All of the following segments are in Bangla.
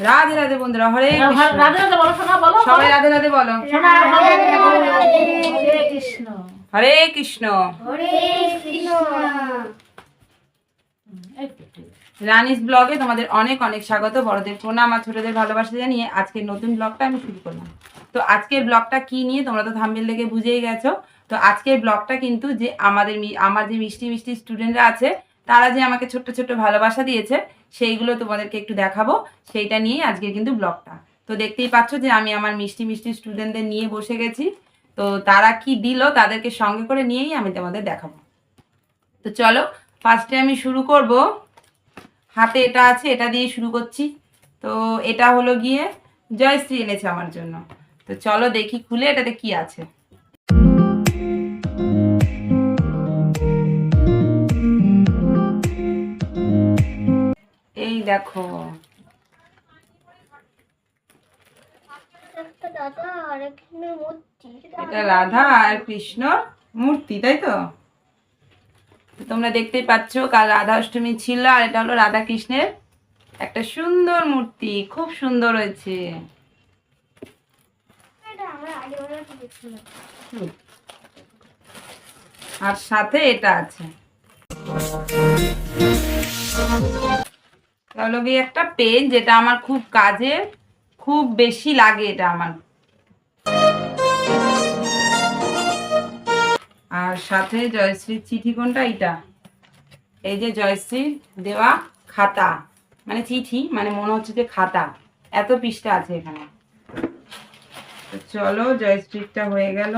রাধে রাধে বন্ধুরা হরে কৃষ্ণ। রাধে রাধে বলো শোনা বলো সবাই রাধে রাধে বলো। শোনা হরে কৃষ্ণ। হরে কৃষ্ণ। ঠিক আছে। রানিস ব্লগে তোমাদের অনেক অনেক স্বাগত। বড়দের প্রণাম আর ছোটদের ভালোবাসা জানিয়ে আজকের নতুন ব্লগটা আমি শুরু করলাম। তো আজকের ব্লগটা কি নিয়ে তোমরা তো থাম্বেল দেখে বুঝেই গেছো। তো আজকের ব্লগটা কিন্তু যে আমাদের মি- আমার যে মিষ্টি মিষ্টি স্টুডেন্টরা আছে তারা যে আমাকে ছোট্ট ছোট্ট ভালোবাসা দিয়েছে সেইগুলো তোমাদেরকে একটু দেখাবো। সেইটা নিয়েই আজকের কিন্তু ব্লগটা। তো দেখতেই পাচ্ছ যে আমি আমার মিষ্টি মিষ্টি স্টুডেন্টদের নিয়ে বসে গেছি। তো তারা কি দিল তাদেরকে সঙ্গে করে নিয়েই আমি তোমাদের দেখাবো। তো চলো ফার্স্টে আমি শুরু করব। হাতে এটা আছে, এটা দিয়ে শুরু করছি। তো এটা হলো গিয়ে জয়শ্রী এনেছে আমার জন্য। তো চলো দেখি খুলে এটাতে কি আছে। দেখো। এটা রাধা আর কৃষ্ণর মূর্তি তাই তো? তোমরা দেখতেই পাচ্ছ কাল রাধা অষ্টমী ছিল আর এটা হলো রাধা কৃষ্ণের একটা সুন্দর মূর্তি খুব সুন্দর হয়েছে। আর সাথে এটা আছে। তাহলে গিয়ে একটা পেন যেটা আমার খুব কাজে খুব বেশি লাগে এটা আমার। আর সাথে জয়শ্রীর চিঠি কোনটা? এইটা। এই যে জয়শ্রীর দেওয়া খাতা। মানে চিঠি মানে মনে হচ্ছে যে খাতা। এত পৃষ্ঠা আছে এখানে। চলো জয়শ্রীরটা হয়ে গেল।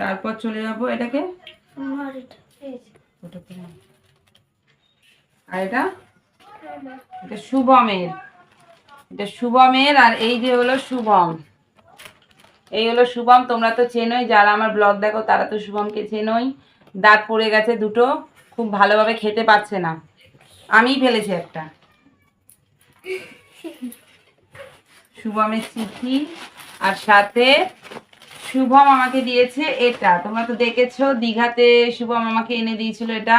তারপর চলে যাব এটাকে? আমার এটা এই যে, ওটাকে নাও। আর এটা? এটা শুভমের। এটা শুভমের আর এই যে হলো শুভম। এই হলো শুভম তোমরা তো চেনোই যারা আমার ব্লগ দেখো তারা তো শুভমকে চেনোই। দাঁত পড়ে গেছে দুটো খুব ভালোভাবে খেতে পারছে না। আমিই ফেলেছি একটা। শুভমের চিঠি আর সাথে শুভম আমাকে দিয়েছে এটা। তোমরা তো দেখেছ দীঘাতে শুভম আমাকে এনে দিয়েছিল এটা।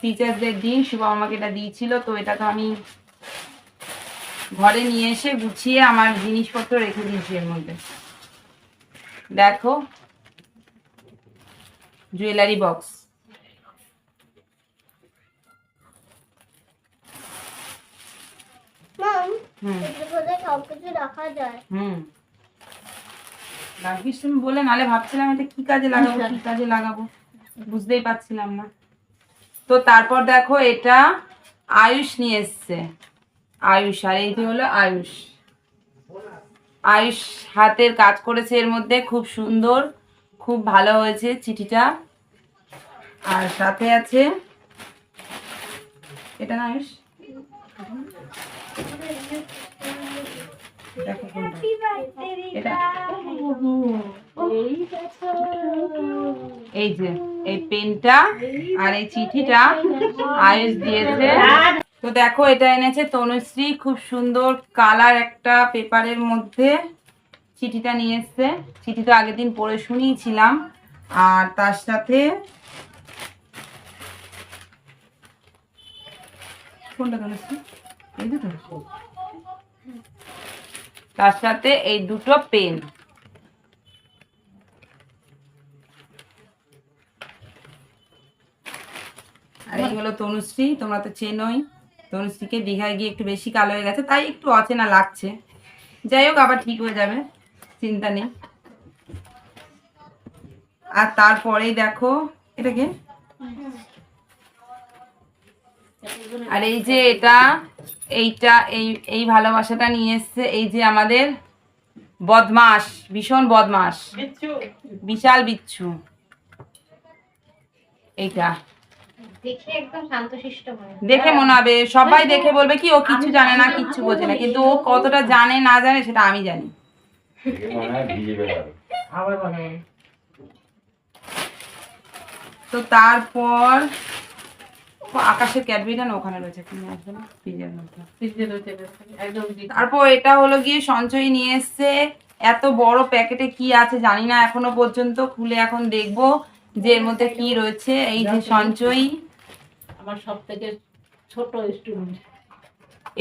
টিচার্সদের দিন শুভম আমাকে এটা দিয়েছিল তো এটা তো আমি ঘরে নিয়ে এসে গুছিয়ে আমার জিনিসপত্র রেখে দিয়েছি এর মধ্যে। দেখো জুয়েলারি বক্স হুম। এটার মধ্যে সব কিছু রাখা যায়। হুম। রাখিস তুমি বলে নালে ভাবছিলাম এটা কি কাজে লাগাবো কি কাজে লাগাবো বুঝতেই পারছিলাম না তো তারপর দেখো এটা আয়ুষ নিয়ে এসছে আয়ুষ আর এই যে হলো আয়ুষ আয়ুষ হাতের কাজ করেছে এর মধ্যে খুব সুন্দর খুব ভালো হয়েছে চিঠিটা আর সাথে আছে এটা না আয়ুষ এটা এই যে এই পেনটা আর এই চিঠিটা আয়ুষ দিয়েছে। তো দেখো এটা এনেছে তনুশ্রী খুব সুন্দর কালার একটা পেপারের মধ্যে চিঠিটা নিয়ে এসছে। চিঠিটা আগের দিন পড়ে শুনিয়েছিলাম। আর তার সাথে কোনটা তনুশ্রী? এই দুটো তার সাথে এই দুটো পেন। আর এই হলো তনুশ্রী তোমরা তো চেনোই। তনুশ্রীকে দীঘায় গিয়ে একটু বেশি কালো হয়ে গেছে তাই একটু অচেনা লাগছে। যাই হোক আবার ঠিক হয়ে যাবে চিন্তা নেই। আর তারপরেই দেখো এটাকে আর এই যে এটা এইটা এই এই ভালোবাসাটা নিয়ে এসছে এই যে আমাদের বদমাস ভীষণ বদমাস। বিশাল বিচ্ছু। এইটা। দেখে মনে হবে সবাই দেখে বলবে কি ও কিছু জানে না কিচ্ছু বোঝে না। কিন্তু ও কতটা জানে না জানে সেটা আমি জানি। তো তারপর আকাশের ক্যাডবেরিটা না ওখানে রয়েছে তুমি আসবে না? ফ্রিজের মধ্যে। ফ্রিজে রয়েছে একদম তারপর এটা হলো গিয়ে সঞ্চয় নিয়ে এসছে। এত বড় প্যাকেটে কি আছে জানি না এখনও পর্যন্ত। খুলে এখন দেখব যে এর মধ্যে কি রয়েছে। এই যে সঞ্চয়ী। আমার সব থেকে ছোট স্টুডেন্ট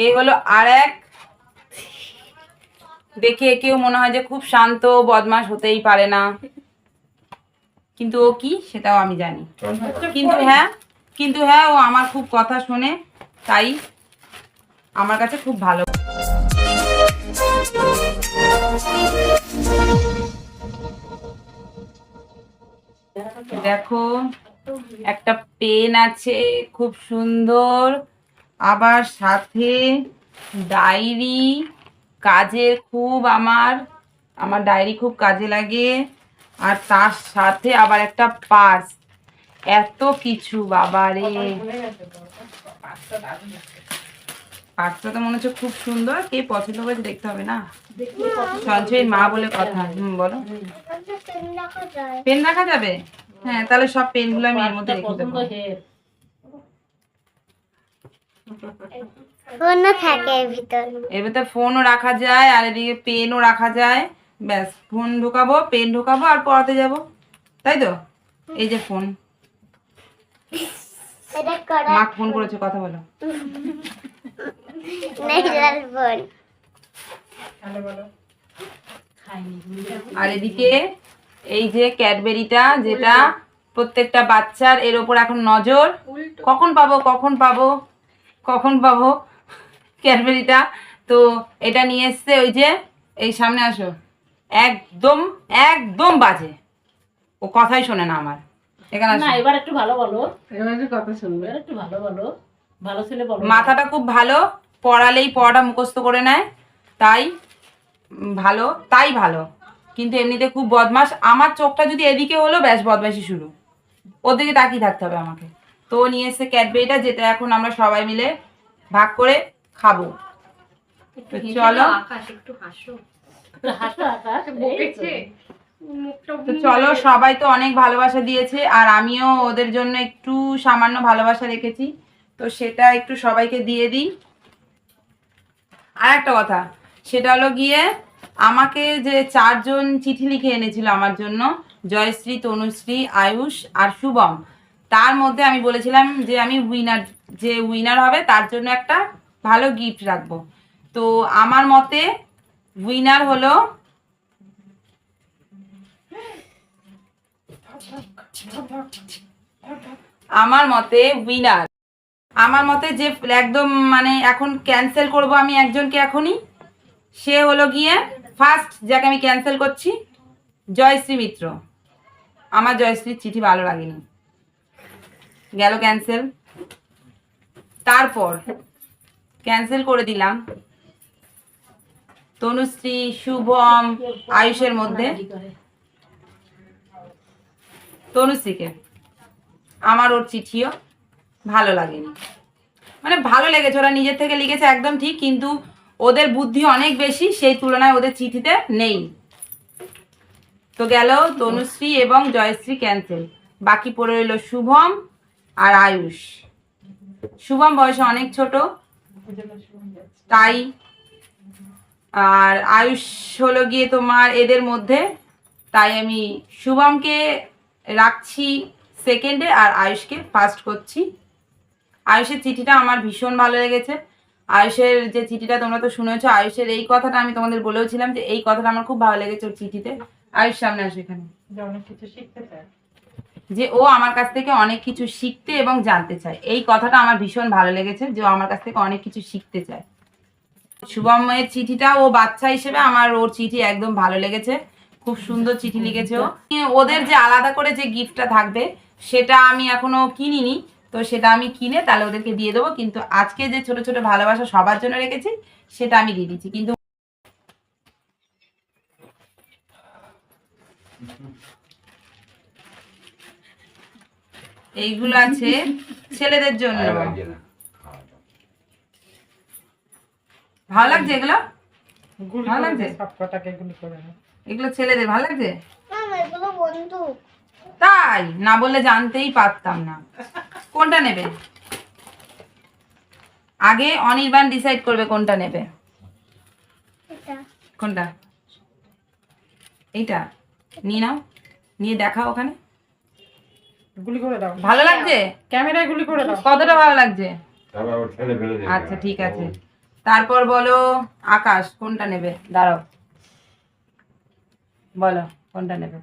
এ হলো আর এক দেখে কেউ মনে হয় যে খুব শান্ত বদমাস হতেই পারে না। কিন্তু ও কি, সেটাও আমি জানি। কিন্তু হ্যাঁ কিন্তু হ্যাঁ ও আমার খুব কথা শোনে, তাই আমার কাছে খুব ভালো। দেখো একটা পেন আছে খুব সুন্দর। আবার সাথে ডায়েরি কাজের খুব আমার আমার ডায়েরি খুব কাজে লাগে। আর তার সাথে আবার একটা পার্স। এত কিছু বাবা রে। পার্সটা তো মনে হচ্ছে খুব সুন্দর। কে পছন্দ করেছে দেখতে হবে না? সঞ্চয়ের মা বলে কথা। হুম বলো। পেন রাখা যাবে? হ্যাঁ তাহলে সব পেনগুলো আমি এর মধ্যে রেখে দেবো। ফোনও থাকে এর ভিতর। এর ভেতর ফোনও রাখা যায় আর এদিকে পেনও রাখা যায়। ব্যাস ফোন ঢোকাবো পেন ঢোকাবো আর পড়াতে যাব। তাই তো? এই যে ফোন। মা ফোন করেছে কথা বলো। নেইলার ফোন। খাইনি আর এদিকে এই যে ক্যাডবেরিটা যেটা প্রত্যেকটা বাচ্চার এর ওপর এখন নজর। কখন পাবো কখন পাবো কখন পাবো ক্যাডবেরিটা? তো এটা নিয়ে এসছে ওই যে এই সামনে আসো। একদম একদম বাজে। ও কথাই শোনে না আমার। এখানে না এবার একটু ভালো বলো। এবার কথা শুনবে। এবার একটু ভালো বলো। ভালো ছেলে বলো। মাথাটা খুব ভালো। পড়ালেই পড়াটা মুখস্থ করে নেয়। তাই ভালো তাই ভালো। কিন্তু এমনিতে খুব বদমাস আমার চোখটা যদি এদিকে হলো ব্যাস বদমাসি শুরু। ওর দিকে তাকিয়ে থাকতে হবে আমাকে। তো নিয়ে এসছে ক্যাডবেরিটা যেটা এখন আমরা সবাই মিলে ভাগ করে খাব। চলো। তো চলো সবাই তো অনেক ভালোবাসা দিয়েছে আর আমিও ওদের জন্য একটু সামান্য ভালোবাসা রেখেছি। তো সেটা একটু সবাইকে দিয়ে দিই। আর একটা কথা সেটা হলো গিয়ে আমাকে যে চারজন চিঠি লিখে এনেছিল আমার জন্য, জয়শ্রী, তনুশ্রী, আয়ুষ আর শুভম, তার মধ্যে আমি বলেছিলাম যে আমি উইনার যে উইনার হবে তার জন্য একটা ভালো গিফট রাখব। তো আমার মতে উইনার হলো আমার মতে উইনার আমার মতে যে একদম মানে এখন ক্যান্সেল করব আমি একজনকে এখনই, সে হলো গিয়ে ফার্স্ট যাকে আমি ক্যান্সেল করছি, জয়শ্রী মিত্র। আমার জয়শ্রীর চিঠি ভালো লাগেনি। গেল ক্যান্সেল তারপর ক্যান্সেল করে দিলাম। তনুশ্রী, শুভম, আয়ুষের মধ্যে। তনুশ্রীকে আমার ওর চিঠিও ভালো লাগেনি। মানে ভালো লেগেছে, ওরা নিজের থেকে লিখেছে একদম ঠিক, কিন্তু ওদের বুদ্ধি অনেক বেশি, সেই তুলনায় ওদের চিঠিতে নেই। তো গেল তনুশ্রী এবং জয়শ্রী ক্যান্সেল বাকি পড়ে রইল শুভম আর আয়ুষ। শুভম বয়সে অনেক ছোট, তাই আর আয়ুষ হলো গিয়ে তোমার এদের মধ্যে। তাই আমি শুভমকে রাখছি সেকেন্ডে আর আয়ুষকে ফার্স্ট করছি। আয়ুষের চিঠিটা আমার ভীষণ ভালো লেগেছে। আয়ুষের যে চিঠিটা তোমরা তো শুনেছো আয়ুষের এই কথাটা আমি তোমাদের বলেওছিলাম যে এই কথাটা আমার খুব ভালো লেগেছে ওর চিঠিতে। আয়ুষ সামনে আসো এখানে। যে অনেক কিছু শিখতে চায়। যে ও আমার কাছ থেকে অনেক কিছু শিখতে এবং জানতে চায়। এই কথাটা আমার ভীষণ ভালো লেগেছে যে ও আমার কাছ থেকে অনেক কিছু শিখতে চায়। শুভমের চিঠিটা ও বাচ্চা হিসেবে আমার ওর চিঠি একদম ভালো লেগেছে। খুব সুন্দর চিঠি লিখেছে ও। ওদের যে আলাদা করে যে গিফটটা থাকবে সেটা আমি এখনও কিনিনি। তো সেটা আমি কিনে তাহলে ওদেরকে দিয়ে দেবো কিন্তু আজকে যে ছোট ছোট ভালোবাসা সবার জন্য রেখেছি সেটা আমি দিয়ে দিচ্ছি কিন্তু এইগুলো আছে ছেলেদের জন্য। ভালো লাগছে এগুলো? ভালো লাগছে? এগুলো ছেলেদের ভালো লাগছে? মামা এগুলো বন্দুক তাই? না বললে জানতেই পারতাম না। কোনটা নেবে? আগে অনির্বাণ ডিসাইড করবে কোনটা নেবে। কোনটা? এইটা। নিয়ে নাও। নিয়ে দেখাও ওখানে। গুলি করে দাও। ভালো লাগছে? ক্যামেরায় গুলি করে দাও। কতটা ভালো লাগছে। আচ্ছা ঠিক আছে। তারপর বলো আকাশ কোনটা নেবে? দাঁড়াও। বলো কোনটা নেবে?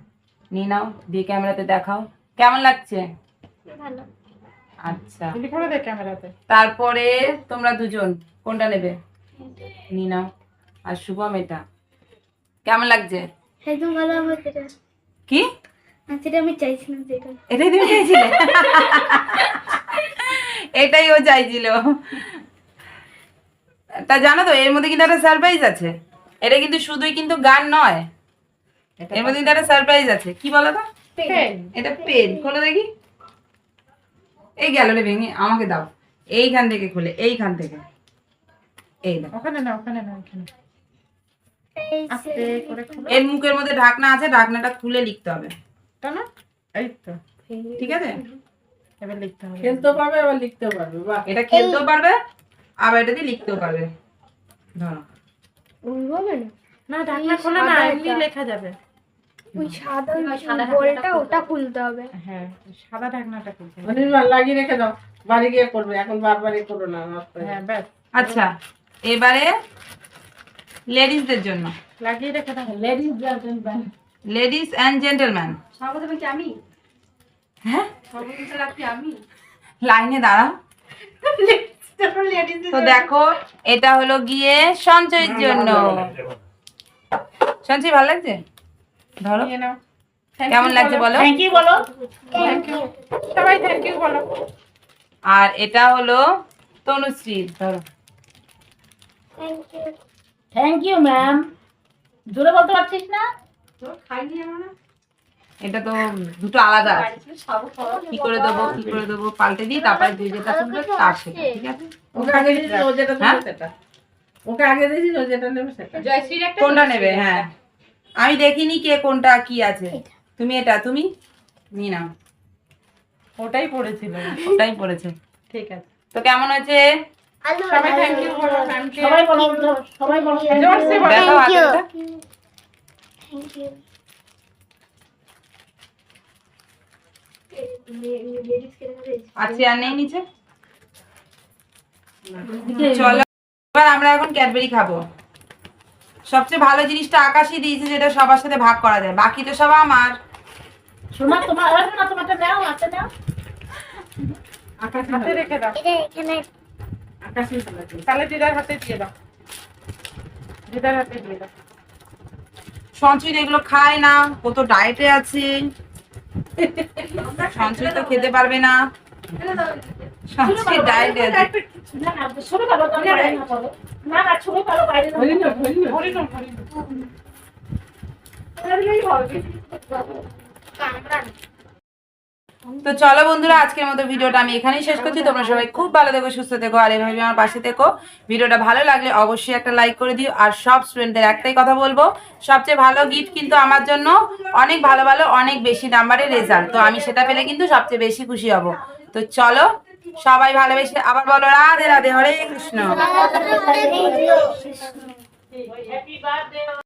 নিয়ে নাও দিয়ে ক্যামেরাতে দেখাও। কেমন লাগছে? ভালো। আচ্ছা। গুলি দে ক্যামেরাতে। তারপরে তোমরা দুজন কোনটা নেবে? নিয়ে নাও। আর শুভম এটা। কেমন লাগছে? একদম ভালো আমার সেটা। কি? সেটা আমি চাইছিলাম যেটা এটাই তুমি চাইছিলে? এটাই ও চাইছিল। তা জানো তো এর মধ্যে কিন্তু একটা সারপ্রাইজ আছে। এটা কিন্তু শুধুই কিন্তু গান নয়। এর মধ্যে কিন্তু একটা সারপ্রাইজ আছে। কি বলো তো? পেন। এটা পেন খোলো দেখি? এই গেল রে ভেঙে আমাকে দাও। এইখান থেকে খুলে এইখান থেকে। এই দাও ওখানে না ওখানে না ওখানে। এই আস্তে করে খোলো। এর মুখের মধ্যে ঢাকনা আছে ঢাকনাটা খুলে লিখতে হবে। না? এই তো। ঠিক আছে? এবার লিখতে হবে। খেলতেও পারবে আবার লিখতেও পারবে বাহ। এটা খেলতেও পারবে আবার এটা দিয়ে লিখতেও পারবে। ধরো। না। ঢাকনা খোলা না এমনি লেখা যাবে। ওই সাদা বলটা ওটা খুলতে হবে। হ্যাঁ সাদা ঢাকনাটা খুলতে হবে। অনির্বাণ লাগিয়ে রেখে দাও। বাড়ি গিয়ে করবে এখন বারবার এ করো না হ্যাঁ ব্যাস। আচ্ছা এবারে লেডিসদের জন্য। লাগিয়ে রেখে দাও। Ladies gentleman. Ladies and gentleman. সর্বপ্রথমে কি আমি। হ্যাঁ? সর্বপ্রথমে রাখি আমি। লাইনে দাঁড়াও। তো দেখো এটা হলো গিয়ে সঞ্চয়ের জন্য। সঞ্চয় ভালো লাগছে? ধরো। কেমন লাগছে বলো। থ্যাংক ইউ বলো। থ্যাংক ইউ সবাই থ্যাংক ইউ বলো। আর এটা হলো তনুশ্রী ধরো। Thank you thank you ma'am জোরে বলতে পারছিস না? এটা তো দুটো আলাদা কি করে দেবো কি করে দেবো পাল্টে দিই তারপরে যে যেটা তার সেটা ঠিক আছে? ওকে আগে দিয়েছিস ও যেটা হ্যাঁ? নেবে সেটা। ওকে আগে দিয়েছিস ও যেটা নেবে সেটা। কোনটা নেবে? হ্যাঁ। আমি দেখিনি কে কোনটা কি আছে। তুমি এটা তুমি নিয়ে নাও। ওটাই পড়েছিল ওটাই পড়েছে। ঠিক আছে। তো কেমন হয়েছে? আলু সবাই থ্যাংক ইউ বলো সবাই বলো সবাই বলো। জোরসে বলো। দেখো Thank থ্যাংক ইউ আছে আর নেই নিচে? চলো এবার আমরা এখন ক্যাডবেরি খাব। সবচেয়ে ভালো জিনিসটা আকাশই দিয়েছে যেটা সবার সাথে ভাগ করা যায়। বাকি তো সব আমার। শোনা তোমার আর তোমারটা নাও হাতে নাও। আকাশ হাতে রেখে দাও। এটা এখানে আকাশে তাহলে দিদার হাতে দিয়ে দাও। দিদার হাতে দিয়ে দাও। সঞ্চয় এগুলো খায় না। ও তো ডায়েটে আছে। সঞ্চয় তো খেতে পারবে না। তো চলো বন্ধুরা আজকের মতো ভিডিওটা আমি এখানেই শেষ করছি। তোমরা সবাই খুব ভালো থেকো সুস্থ থেকো আর এভাবে আমার পাশে থেকো। ভিডিওটা ভালো লাগলে অবশ্যই একটা লাইক করে দিও। আর সব স্টুডেন্টদের একটাই কথা বলব সবচেয়ে ভালো গিফট কিন্তু আমার জন্য অনেক ভালো ভালো অনেক বেশি নাম্বারের রেজাল্ট তো আমি সেটা পেলে কিন্তু সবচেয়ে বেশি খুশি হব। তো চলো সবাই ভালোবেসে আবার বলো রাধে রাধে হরে কৃষ্ণ।